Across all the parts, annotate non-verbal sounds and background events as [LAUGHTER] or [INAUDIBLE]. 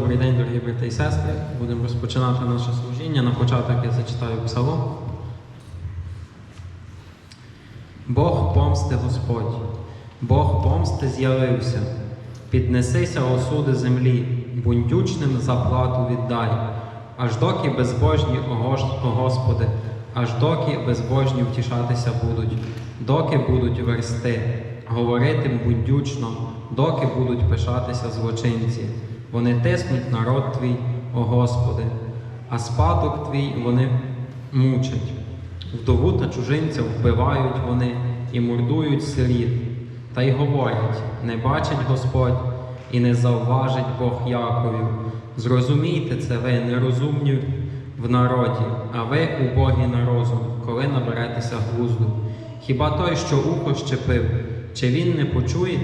Добрий день, дорогі брати і сестри. Будемо розпочинати наше служіння. На початок я зачитаю псалом. Бог помсти Господь, Бог помсти з'явився. Піднесися осуди землі, бундючним заплату віддай, аж доки безбожні, о Господи, аж доки безбожні втішатися будуть, доки будуть версти, говорити бундючно, доки будуть пишатися злочинці. Вони тиснуть народ твій, о Господи, а спадок твій вони мучать. Вдову та чужинця вбивають вони і мордують сиріт, та й говорять: не бачить Господь і не завважить Бог Яковів. Зрозумійте це ви, нерозумні в народі, а ви убогі на розум, коли наберетеся глузду. Хіба той, що ухо щепив, чи він не почує?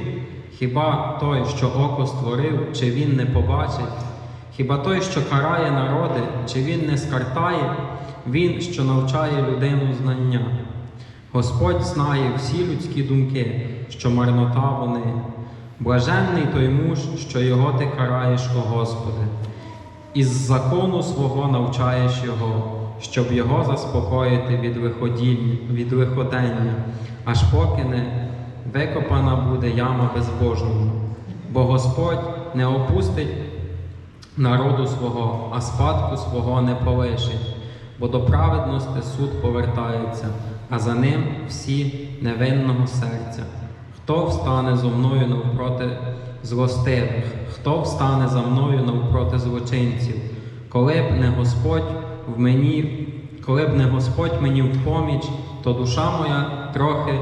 Хіба той, що око створив, чи він не побачить? Хіба той, що карає народи, чи він не скартає? Він, що навчає людину знання. Господь знає всі людські думки, що марнота вони. Блаженний той муж, що його ти караєш, о Господи. Із закону свого навчаєш його, щоб його заспокоїти від від виходення, аж поки не викопана буде яма безбожному. Бо Господь не опустить народу свого, а спадку свого не полишить, бо до праведності суд повертається, а за ним всі невинного серця. Хто встане зо мною навпроти злостивих, хто встане за мною навпроти злочинців, коли б не Господь в мені, коли б не Господь мені в поміч, то душа моя трохи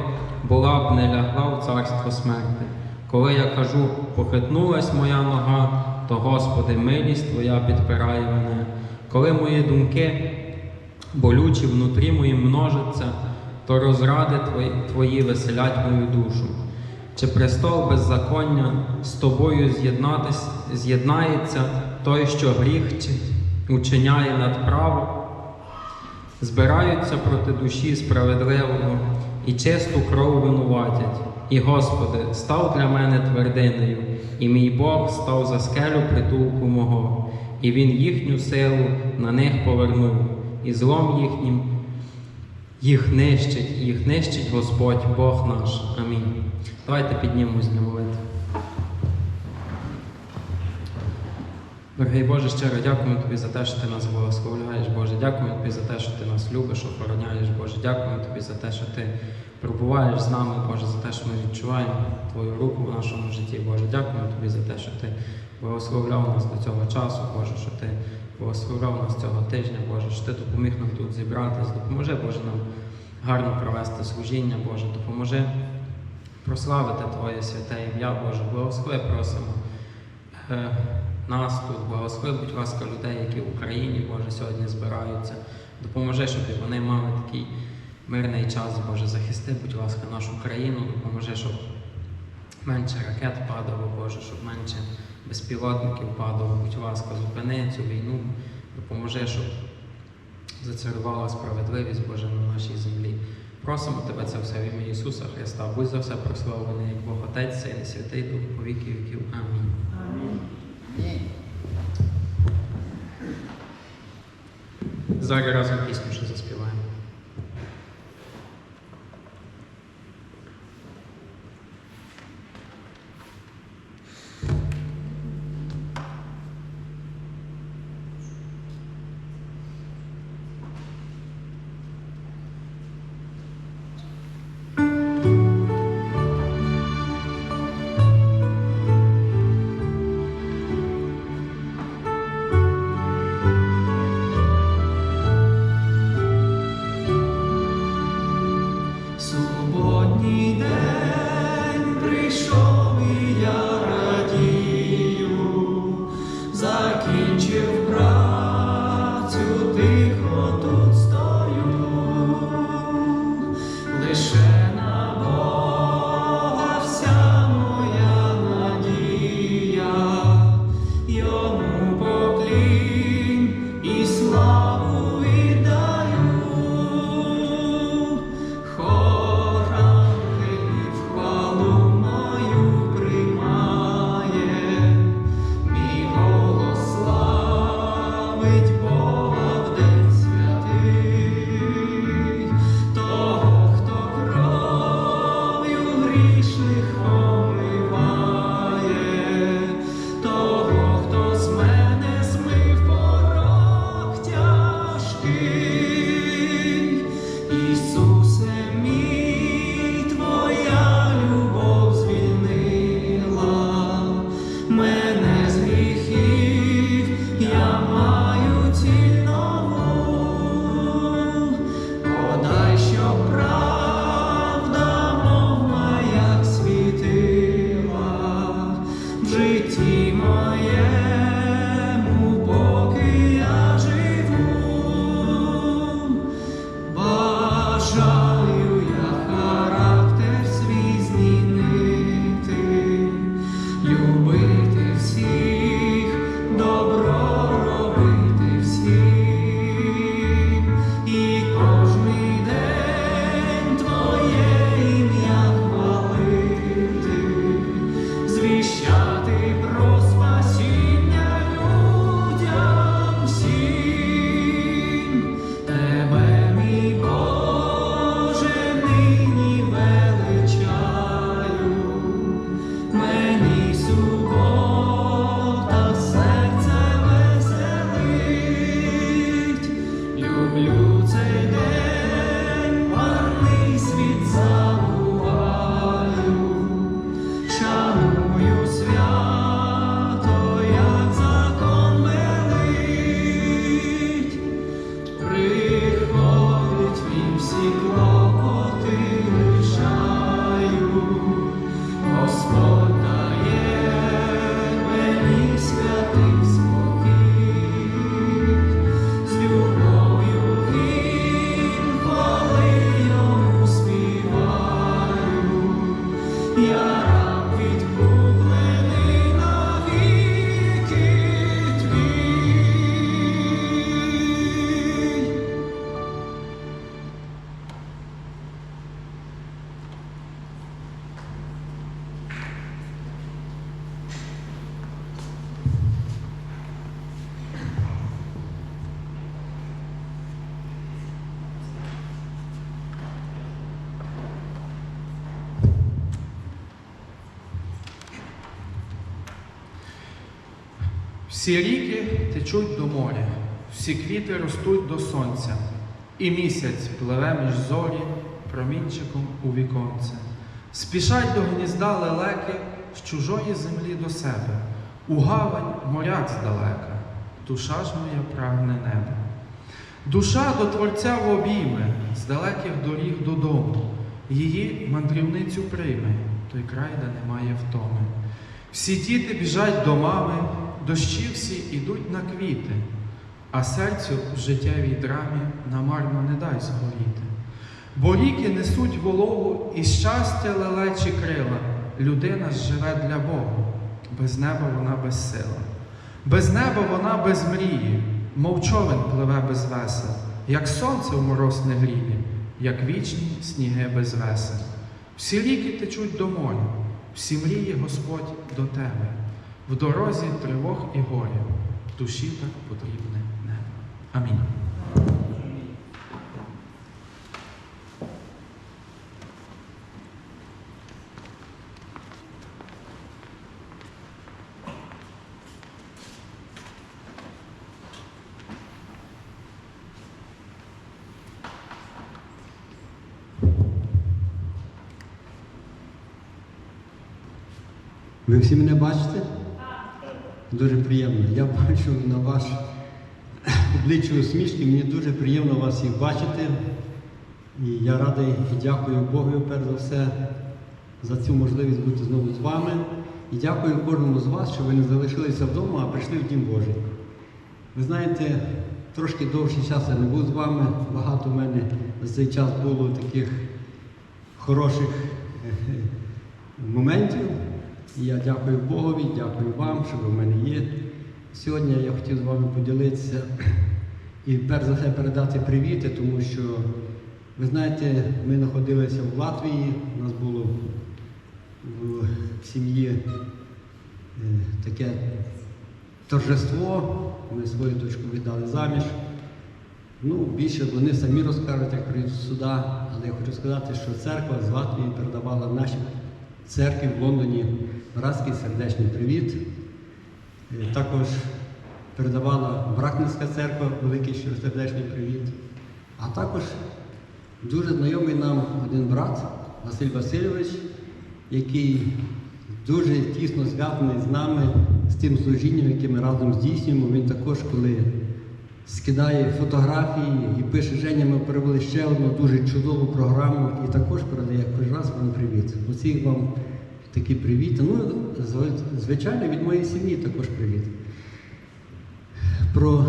була б не лягла в царство смерти. Коли я кажу, похитнулась моя нога, то Господи, милість Твоя підпирає мене. Коли мої думки болючі внутрі моїм множаться, то розради Твої, Твої веселять мою душу. Чи престол беззаконня з тобою з'єднається той, що гріх учиняє над право, збираються проти душі справедливого і чисту кров винуватять. І Господи, став для мене твердиною, і мій Бог став за скелю притулку мого, і Він їхню силу на них повернув, і злом їхнім їх нищить, і їх нищить Господь Бог наш. Амінь. Давайте піднімемось для молитви. Дорогий Боже, щиро дякуємо Тобі за те, що Ти нас благословляєш, Боже. Дякуємо Тобі за те, що Ти нас любиш, охороняєш, Боже. Дякуємо Тобі за те, що Ти пробуваєш з нами, Боже, за те, що ми відчуваємо Твою руку в нашому житті, Боже. Дякуємо Тобі за те, що Ти благословляв нас до цього часу, Боже, що Ти благословляв нас цього тижня, Боже, що Ти допоміг нам тут зібратись. Допоможи, Боже, нам гарно провести служіння, Боже, допоможи прославити Твоє святе ім'я, Боже. Благослови просимо е, нас тут, благослови, будь ласка, людей, які в Україні, Боже, сьогодні збираються. Допоможи, щоб вони мали такий мирний час, Боже, захисти, будь ласка, нашу країну, допоможи, щоб менше ракет падало, Боже, щоб менше безпілотників падало, будь ласка, зупини цю війну, допоможи, щоб зацарувала справедливість Боже на нашій землі. Просимо Тебе це все в ім'я Ісуса Христа. Будь за все прославлений, як Бог Отець, Син і Святий Дух по віків. Амінь. Зараз разом. пісню Всі ріки течуть до моря, всі квіти ростуть до сонця, і місяць пливе між зорі промінчиком у віконце. Спішать до гнізда лелеки з чужої землі до себе, у гавань моряк здалека, душа ж моя прагне неба. Душа до Творця в обійме, з далеких доріг додому, її мандрівницю прийме, той край, де немає втоми. Всі діти біжать до мами, дощі всі ідуть на квіти, а серцю в життєвій драмі намарно не дай згоріти. Бо ріки несуть вологу і щастя лелечі крила. Людина живе для Бога, без неба вона безсила. Без неба вона без мрії, мов човен пливе без весел, як сонце в мороз не гріє, як вічні сніги без весел. Всі ріки течуть до моря, всі мрії Господь до тебе. В дорозі тривог і горя, душі так потрібне небо. Амінь. Ви всі мене бачите? Дуже приємно. Я бачу на ваш обличчя усмішки, мені дуже приємно вас всіх бачити. І я радий і дякую Богу, перш за все, за цю можливість бути знову з вами. І дякую кожному з вас, що ви не залишилися вдома, а прийшли в Дім Божий. Ви знаєте, трошки довший час я не був з вами. Багато в мене за цей час було таких хороших е, моментів. Я дякую Богові, дякую вам, що ви в мене є. Сьогодні я хотів з вами поділитися і перш за все передати привіти, тому що, ви знаєте, ми знаходилися в Латвії, у нас було в сім'ї е, таке торжество. Ми свою дочку віддали заміж. Ну, більше вони самі розкажуть, як прийдуть сюди, але я хочу сказати, що церква з Латвії передавала в нашій церкві в Лондоні братський сердечний привіт. Е, Також передавала Бракненська церква великий щиросердечний привіт. А також дуже знайомий нам один брат Василь Васильович, який дуже тісно зв'язаний з нами, з тим служінням, яке ми разом здійснюємо. Він також, коли скидає фотографії і пише Женя, ми перевели ще одну дуже чудову програму і також передає кожен раз вам привіт. Оці вам такі привіти. Ну, звичайно, від моєї сім'ї також привіт. Про,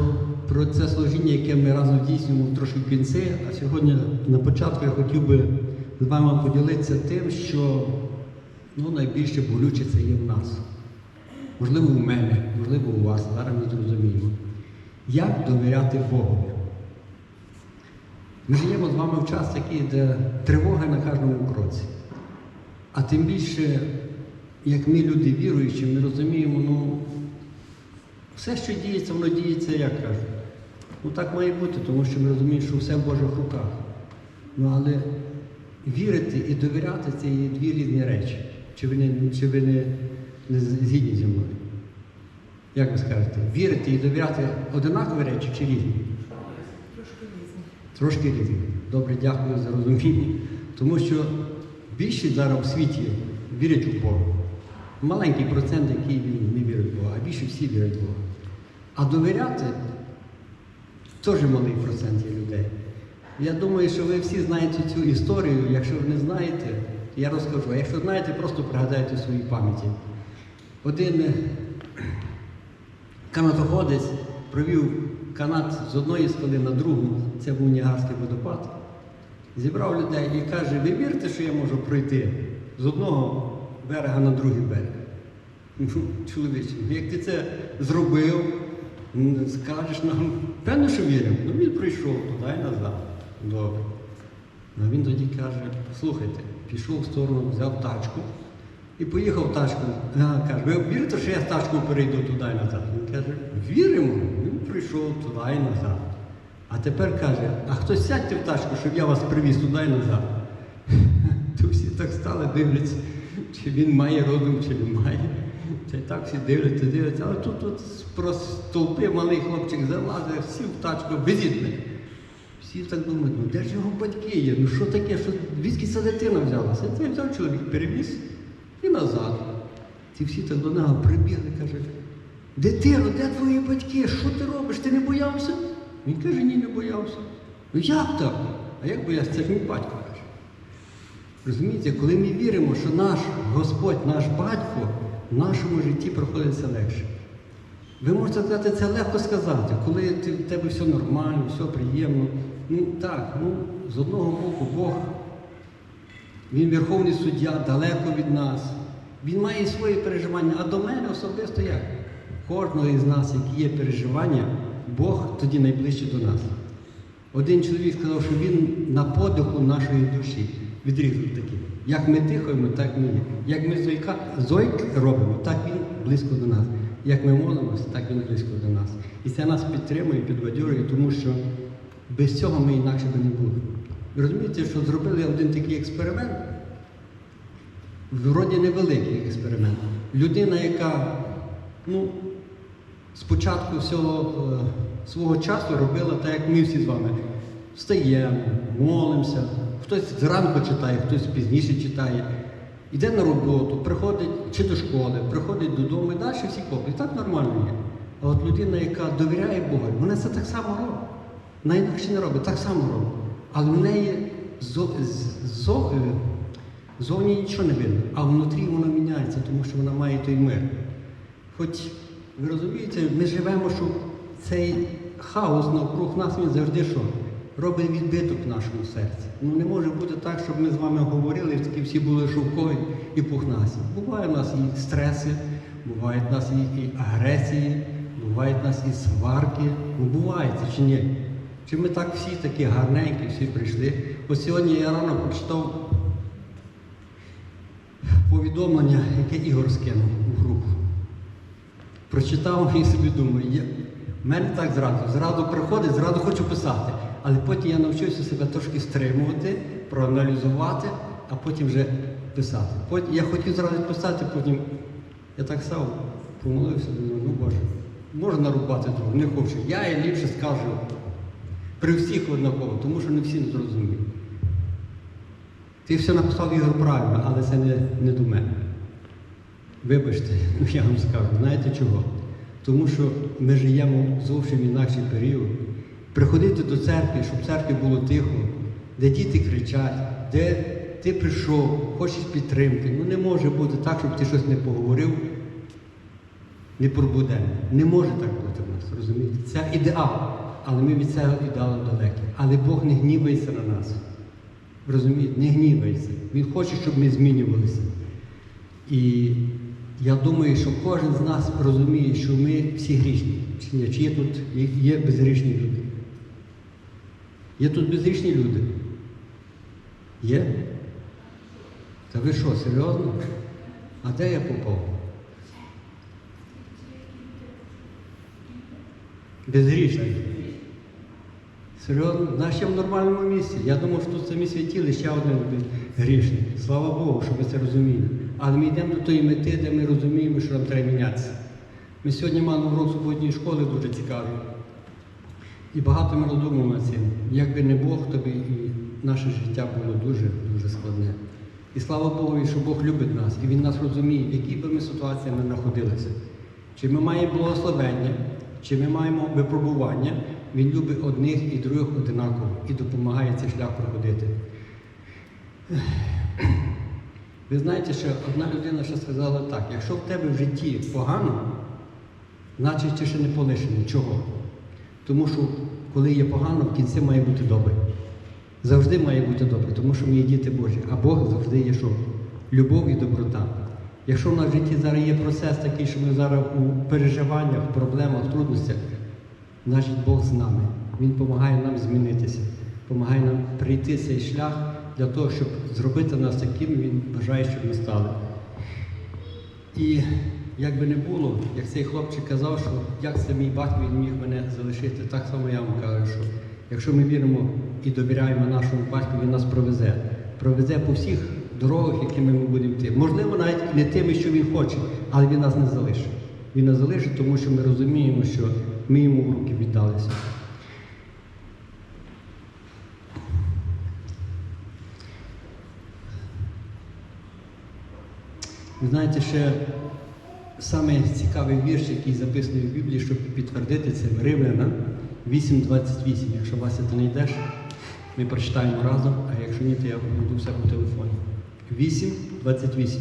про це служіння, яке ми разом здійснюємо трошки в кінці, а сьогодні на початку я хотів би з вами поділитися тим, що ну, найбільше болюче це є в нас. Можливо, у мене, можливо, у вас. Зараз ми зрозуміємо. Як довіряти Богові? Ми живемо з вами в час такий, де тривога на кожному кроці. А тим більше, як ми люди віруючі, ми розуміємо, ну, все, що діється, воно діється, як кажуть. Ну так має бути, тому що ми розуміємо, що все в Божих руках. Ну але вірити і довіряти це є дві різні речі. Чи ви не, чи ви не, не згідні зі мною? Як ви скажете? Вірити і довіряти одинакові речі чи різні? Трошки різні. Трошки різні. Добре, дякую за розуміння. Тому що більшість зараз в світі вірять у Бога. Маленький процент, який не вірить в Бога, а більше всі вірять в Бога. А довіряти теж малий процент є людей. Я думаю, що ви всі знаєте цю історію. Якщо ви не знаєте, я розкажу. А якщо знаєте, просто пригадайте в своїй пам'яті. Один канатоходець провів канат з одної скали на другу, це був Ніагарський водопад. Зібрав людей і каже, ви вірите, що я можу пройти з одного берега на другий берег. Ну, чоловіче, ну, як ти це зробив, скажеш нам, певно, що віримо. Ну він прийшов туди і назад. Добре. А він тоді каже, слухайте, пішов в сторону, взяв тачку і поїхав тачку. Каже, ви вірите, що я з тачкою перейду туди і назад? Він каже, віримо. Він прийшов туди і назад. А тепер каже, а хтось сядьте в тачку, щоб я вас привіз туди і назад. [LAUGHS] То всі так стали, дивляться, чи він має розум, чи не має. Та й так всі дивляться, дивляться, але тут, тут просто стовпи, малий хлопчик залазив, сів в тачку, безітний. Всі так думають, ну де ж його батьки є? Ну що таке? Що, звідки ця дитина взялася? Це взяв чоловік, перевіз і назад. Ці всі так до нього прибігли, кажуть, дитино, де твої батьки? Що ти робиш? Ти не боявся? Він каже, ні, не боявся. Ну як так? А як боявся? Це ж мій батько каже. Розумієте, коли ми віримо, що наш Господь, наш батько в нашому житті проходить все легше. Ви можете сказати, це легко сказати, коли в тебе все нормально, все приємно. Ну так, ну, з одного боку Бог, Він Верховний суддя, далеко від нас. Він має свої переживання, а до мене особисто як? Кожного із нас, які є переживання, Бог тоді найближче до нас. Один чоловік сказав, що він на подиху нашої душі відрізав такий. Як ми дихаємо, так ми є. Як ми зойка, зойк робимо, так він близько до нас. Як ми молимося, так він близько до нас. І це нас підтримує, підбадьорює, тому що без цього ми інакше би не були. Розумієте, що зробили один такий експеримент, вроді невеликий експеримент. Людина, яка ну, спочатку всього е, свого часу робила так, як ми всі з вами. Встаємо, молимося, хтось зранку читає, хтось пізніше читає. Йде на роботу, приходить чи до школи, приходить додому і далі всі копи. Так нормально є. А от людина, яка довіряє Богу, вона це так само робить. Вона інакше не робить, так само робить. Але в неї зо, зо, зовні нічого не видно, а внутрі воно міняється, тому що вона має той мир. Хоч ви розумієте, ми живемо, що цей хаос навкруг нас він завжди що? Робить відбиток в нашому серці. Ну не може бути так, щоб ми з вами говорили, такі всі були шовкові і пухнасті. Буває в нас і стреси, бувають в нас і агресії, бувають в нас і сварки. Ну буває це чи ні? Чи ми так всі такі гарненькі, всі прийшли? Ось сьогодні я рано прочитав повідомлення, яке Ігор скинув у групу. Прочитав і собі думаю, я... мене так зразу. Зразу приходить, зразу хочу писати. Але потім я навчився себе трошки стримувати, проаналізувати, а потім вже писати. Потім я хотів зразу писати, потім я так став, помолився, думаю, ну Боже, можна рубати другу, не хочу. Я і ліпше скажу при всіх однаково, тому що не всі не зрозуміють. Ти все написав Ігор правильно, але це не, не до мене. Вибачте, [LAUGHS] ну я вам скажу, знаєте чого? Тому що ми живемо зовсім інакший період. Приходити до церкви, щоб в церкві було тихо, де діти кричать, де ти прийшов, хочеш підтримки. Ну не може бути так, щоб ти щось не поговорив, не пробудемо. Не може так бути в нас, розумієте? Це ідеал. Але ми від цього ідеалу далекі. Але Бог не гнівається на нас. Розумієте, не гнівається. Він хоче, щоб ми змінювалися. І я думаю, що кожен з нас розуміє, що ми всі грішні. Чи ні? Чи є тут є, безгрішні люди? Є тут безгрішні люди? Є? Та ви що, серйозно? А де я попав? Безгрішний. Серйозно, Значить, я в нормальному місці. Я думав, що тут самі святіли ще один грішний. Слава Богу, що ви це розуміли. Але ми йдемо до тої мети, де ми розуміємо, що нам треба мінятися. Ми сьогодні мали урок суботньої школи дуже цікавий. І багато ми роздумували над цим. Якби не Бог, то би і наше життя було дуже дуже складне. І слава Богу, що Бог любить нас, і Він нас розуміє, в якій би ми ситуації не знаходилися. Чи ми маємо благословення, чи ми маємо випробування, Він любить одних і других одинаково і допомагає цей шлях проходити. Ви знаєте, що одна людина ще сказала так, якщо в тебе в житті погано, значить ти ще не полишений. Чого? Тому що коли є погано, в кінці має бути добре. Завжди має бути добре, тому що ми є діти Божі, а Бог завжди є що? Любов і доброта. Якщо в нас в житті зараз є процес такий, що ми зараз у переживаннях, проблемах, трудностях, значить Бог з нами. Він допомагає нам змінитися, допомагає нам прийти цей шлях для того, щоб зробити нас такими, він бажає, щоб ми стали. І як би не було, як цей хлопчик казав, що як це мій батько він міг мене залишити, так само я вам кажу, що якщо ми віримо і довіряємо нашому батьку, він нас провезе. Провезе по всіх дорогах, якими ми будемо йти. Можливо, навіть не тими, що він хоче, але він нас не залишить. Він нас залишить, тому що ми розуміємо, що ми йому в руки віддалися. Ви знаєте, ще саме цікавий вірш, який записаний в Біблії, щоб підтвердити це Римляна 8.28. Якщо Вася ти не йдеш, ми прочитаємо разом, а якщо ні, то я буду все по телефоні. 8.28.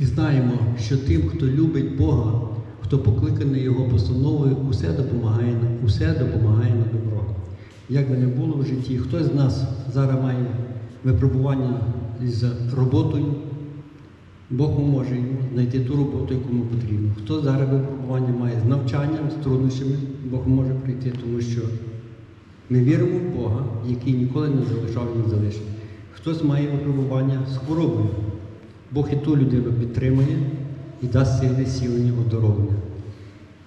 І знаємо, що тим, хто любить Бога, хто покликаний Його постановою, усе допомагає, на- усе допомагає на добро. Як би не було в житті, хтось з нас зараз має випробування з роботою, Бог поможе йому знайти ту роботу, яку йому потрібно. Хто зараз випробування має з навчанням, з труднощами, Бог може прийти, тому що ми віримо в Бога, який ніколи не залишав і не залишить. Хтось має випробування з хворобою. Бог і ту людину підтримує і дасть сили сілення оздоровлення.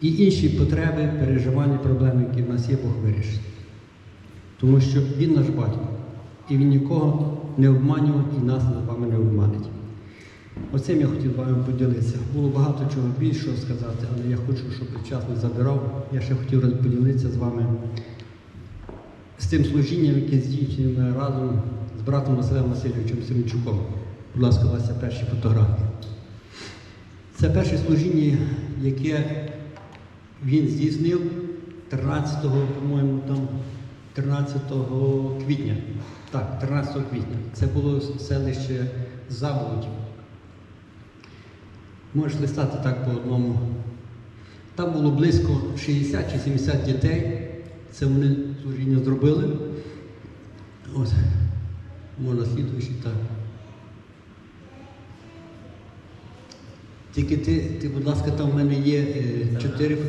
І інші потреби, переживання, проблеми, які в нас є, Бог вирішить. Тому що Він наш батько, і Він нікого не обманював і нас з вами не обманить. Оцим я хотів з вами поділитися. Було багато чого більшого сказати, але я хочу, щоб час не забирав. Я ще хотів поділитися з вами з тим служінням, яке здійснюємо разом з братом Василем Васильовичем Семенчуком. Будь ласка, Вася, перші фотографії. Це перше служіння, яке він здійснив 13, по-моєму, там 13 квітня. Так, 13 квітня. Це було селище Заболотів. Можеш листати так по одному. Там було близько 60 чи 70 дітей. Це вони служіння зробили. Ось, можна слідуючи так. Тільки ти, ти, будь ласка, там в мене є е, чотири фото-